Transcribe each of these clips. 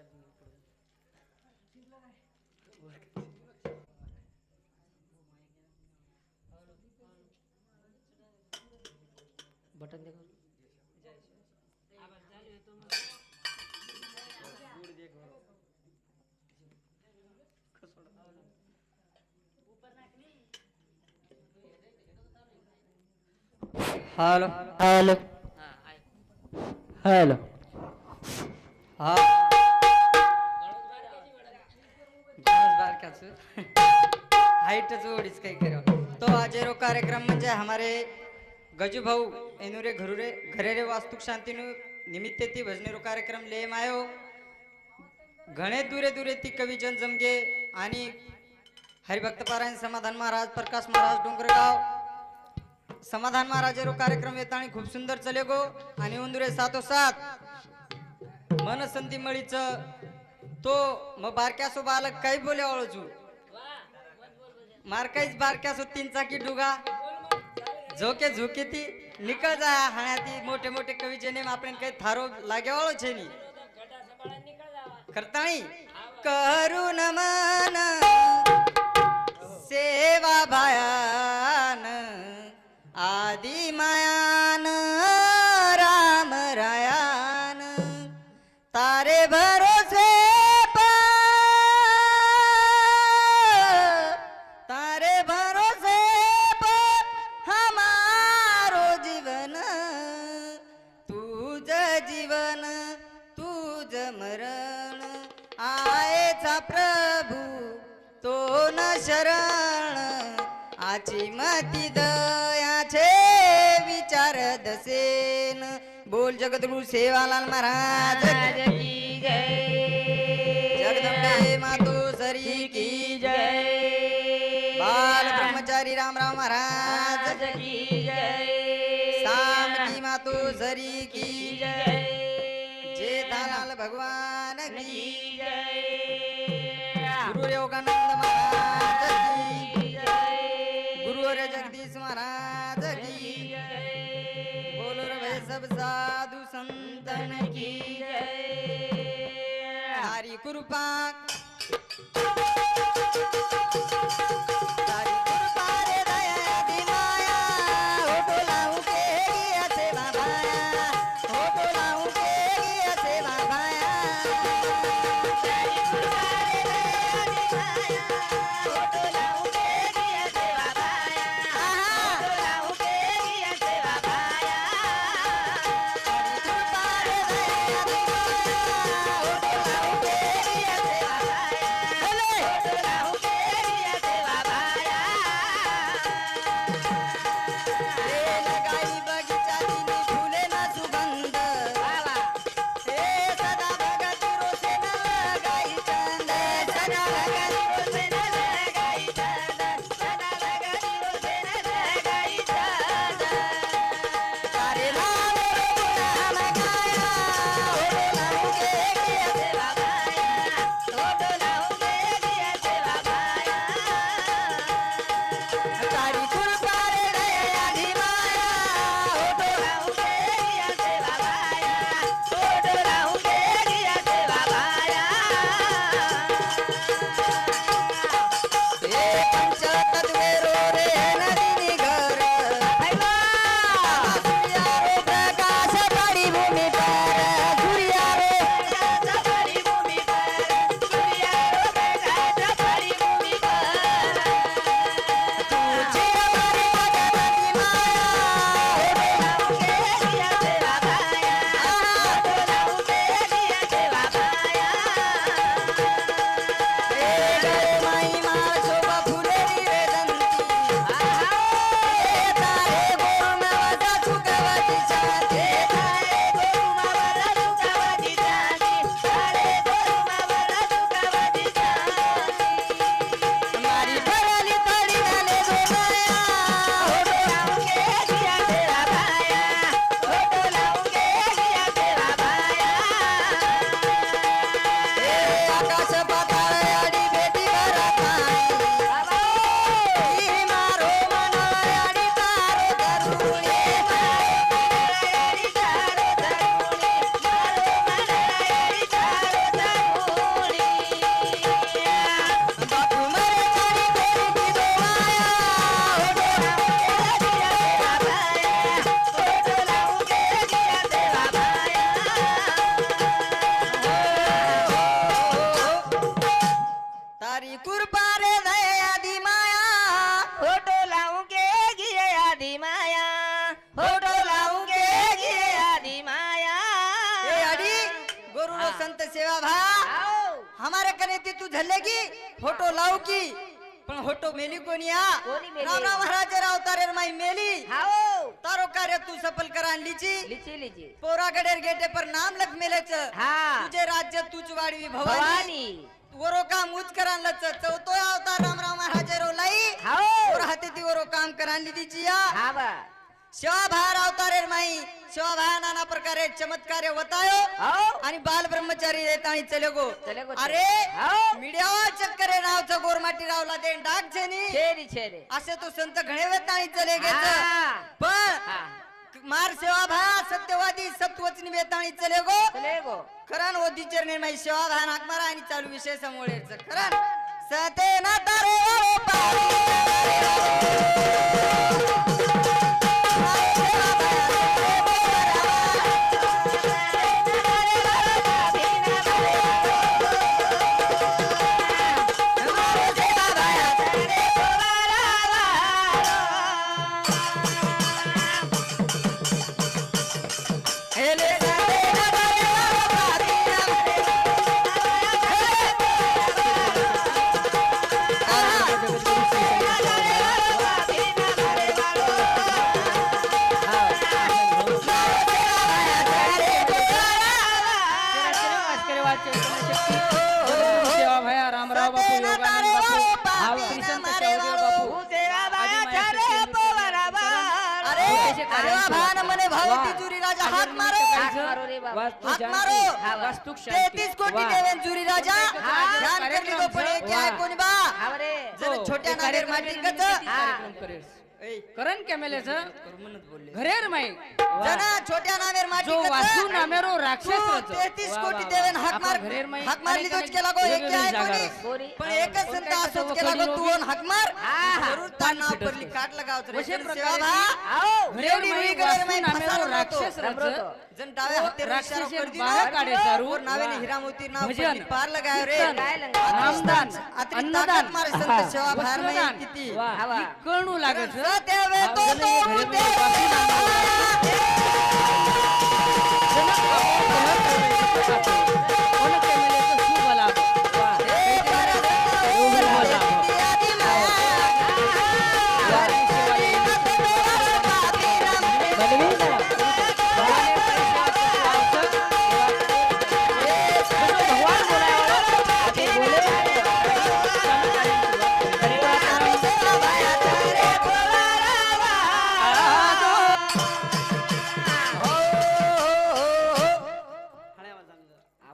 मारा चार्जिंग पुढे बटन दे हॅलो हॅलो हॅलो हा हाईटच ओढीच काही करा तो आजेरो कार्यक्रम म्हणजे हमारे गजू भाऊ एनुरे घरुरे घरेरे वास्तुक शांतीनु निमित्त ती भजनेरो कार्यक्रम ले मायो. घणे दुरे दुरे ती कवी जन जमगे आणि हरिभक्त पारायण समाधान महाराज प्रकाश महाराज डोंगरगाव. समाधान महाराजेरो कार्यक्रम येता आणि खूप सुंदर चले गो आणि उंदुरे सातो सात मन संधी मळीच तो मग बारक्यासो आलं काही बोले ओळचू मारकाईच बारक्यासो तीन चाकी डुगा. झोके झोके ती निकळ जा हाण्याती मोठे मोठे कवी जेने आपण काही थारो लागे वाळो छे नी. करताणी करू नमन सेवा भाया. आयचा प्रभू तो न शरण आची मती दयाचे विचार दसेन. बोल जगद्गुरु सेवालाल महाराज. की जगदंबे मातो सरी की जय. बाल ब्रह्मचारी राम राम महाराज. की जय. सामती मातो सरी की जय. जेठालाल भगवान की गुरु हरी करू रो हाँ। संत सेवा भा। हमारे कने ती तू झल्लेगी फोटो लावू की पण फोटो मेली कोणी मेली? राम राम महाराज अवतारेर माई मेली। तारो कार्य तू सफल कर लिची। लिची पोरा गडेर गेटे पर नाम लख मेलेच। हा। तुझे राज्य तूच वाढवी भवानी। वरो काम उच करानलच चौथो अवतार राम राम महाराज रो लाई। हाते ती वरो काम करानली तिची या हा बा शिवा भार अवतारेर माई. शिवा भा नाना प्रकारे चमत्कार्य वतायो. आओ आणि बाल ब्रह्मचारी येताणी चले गो. चले गो, अरे. मीडियावर चक्करे नावचं गोरमाटी रावला दे डाक छेनी. असे तो संत घणे वेताणी चले हा. पण मार सेवा भा सत्यवादी सत्वचनी वेताणी चले गो. चले गो. खरण ओदीचर निर्माई सेवा भा नाक मारा आणि चालू विषय समोर खरण सते ना. तारे हेले अरे वा भान म्हणे भाऊ तिजुरी राजा हात मारो. हाक मारो. वास्तुक. तेहतीस कोटी. देवेन जुरी राजा. ध्यान करली तो पण एक आहे. कोणी बा? रे जण हो, छोट्या नागेर माटी गच. करण बोलले. घरेर माई. छोट्या नावेर माटी जो. वासू नामेरो राक्षस तू रच. तेहतीस वा, कोटी देवेन. हाक मार घरेर माई हाक तोच अनेक केला गो एक आहे कोणी? पण एकच संत असोच केला गो तू वन हाक मार. जरूर त्या नाव परली काट लगावत रे सेवा भा आओ. घरेर माई वासू माई नामेरो राक्षस. रच. जन डावे हाते राक्षसी कर दिनो बाहेर काढायचा रूप. और. हिरामोती नाव पडली पार लगायो रे. कीर्तन, काय लंगा? नामदान अन्नदान मारे संत सेवा नाही वस्त्रदान. किती? कळणू लागत स देवे तो हा, तो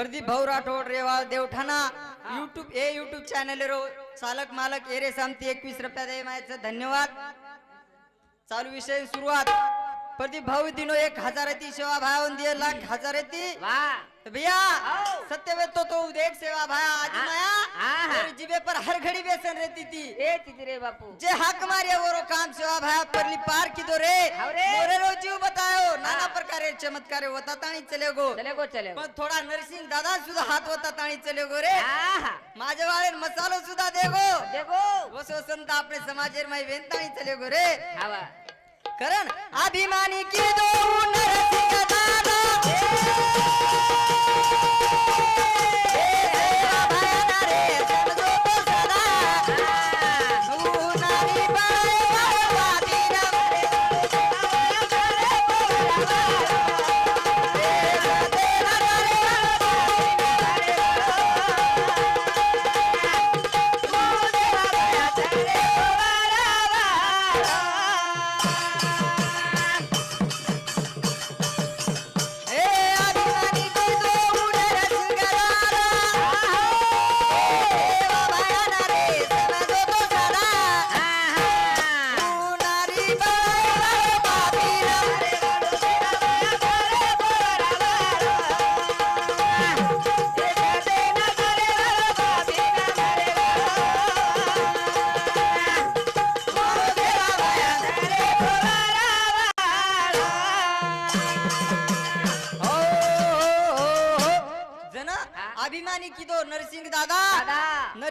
प्रदीप भाऊ राठोड रेवाळ देवठाणा युट्यूब ए युट्यूब चॅनल रो चालक मालक एरे सामती एकवीस रुपया दे मायाचं धन्यवाद. चालू विषय सुरुवात. प्रदीप भाऊ दिनो एक हजार येते सेवा भाव दिए लाख हजार येते तो भैया आओ। सत्य में तो तो देख सेवा भाया आज हाँ, माया. हाँ, हाँ। जिबे पर हर घड़ी बेसन रहती थी. ए तिथे रे बापू. जे हाक मारिया वो काम सेवा भाया परली पार की दो रे रे। मोरे रो जीव बतायो. नाना हाँ। प्रकारे चमत्कारे होता ताणी चले गो चले गो चले गो पण थोडा नरसिंग दादा सुद्धा हात होता ताणी चले गो रे माझे वाळे मसालो सुद्धा दे गो देखो वस वसंत आपले समाजेर माई वेंताणी चले गो रे. करण अभिमानी की दो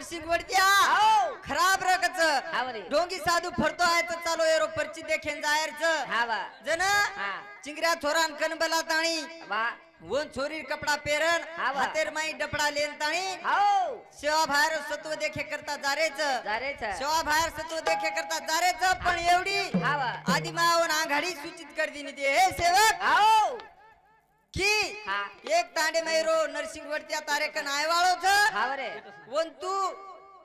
दादा. नरसिंग वडत्या हो. खराब रकच. डोंगी साधू फरतो आहे तर चालो एरो परची देखेन जायरच. जन हा. चिंगऱ्या थोरान कनबला ताणी. वा वन छोरी कपडा पेरन हा वा. हातेर माई डपडा लेन ताणी. हो. सेवा बाहेर सत्व देखे करता जारेच. जारेच. सेवा बाहेर सत्व देखे करता जारेच पण एवढी हा. आधी मावन आघाडी सूचित कर दिनी ते. हे सेवक! हो. की हा. एक तांडे मैरो नरसिंग वरती तारे कन आयवाळो छ हा रे वन तू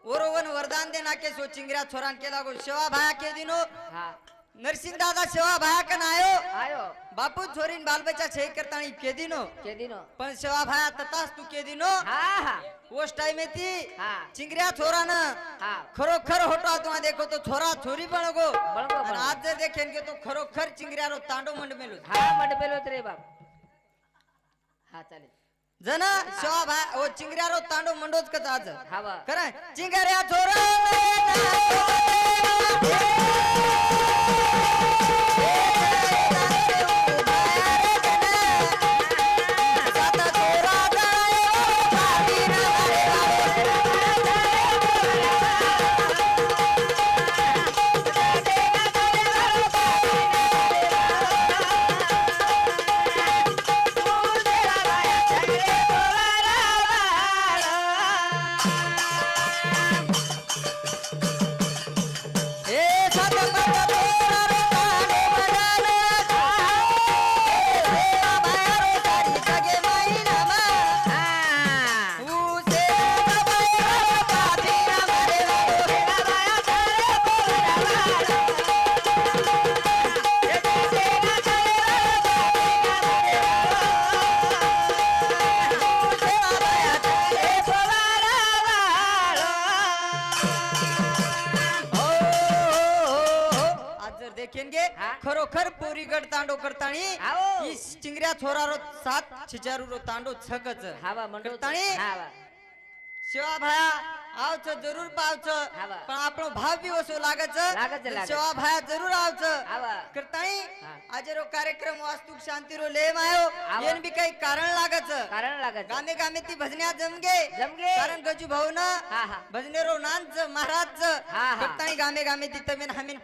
ओरोवन वरदान दे नाके सो चिंगऱ्या छोरान केला गो सेवा भाया के दिनो. हा. नरसिंग दादा सेवा भाया कन आयो. आयो. बापू छोरीन बाल बच्चा छे करता के दिनो. के दिनो. पण सेवा भाया ततास तू के दिनो. हा हा. उस टाइम ती हा. चिंगऱ्या छोरान हा. खरोखर होटा तुम्हा देखो तो छोरा छोरी पण गो बळगो, आणि बळगो. आज जर देखेन के तो खरोखर चिंगऱ्या रो तांडो मंड मेलो. हा मंडपेलो रे बाप. हा चालेल. जन भाया ओ चिंगऱ्या रो तांडो मंडोच कच आज. हा वा. खरं चिंगऱ्या छोरा तांडो करता चिंगऱ्या छोरा रो सात छिचारू रो तांडो छकच. हावा मंडोता शिवा भाया आवच जरूर पावच. पण आपण भाव भी असो लागत शिवा भाया जरूर आवच. करताणी आज रो कार्यक्रम वास्तुक शांती रो लेम आयो येन भी काही कारण लागत कारण लागत गामे गामे ती भजन्या जमगे. जमगे. कारण गजू भाऊ ना भजने रो नांच महाराज करताई गामे गामे ती तमेन हमेन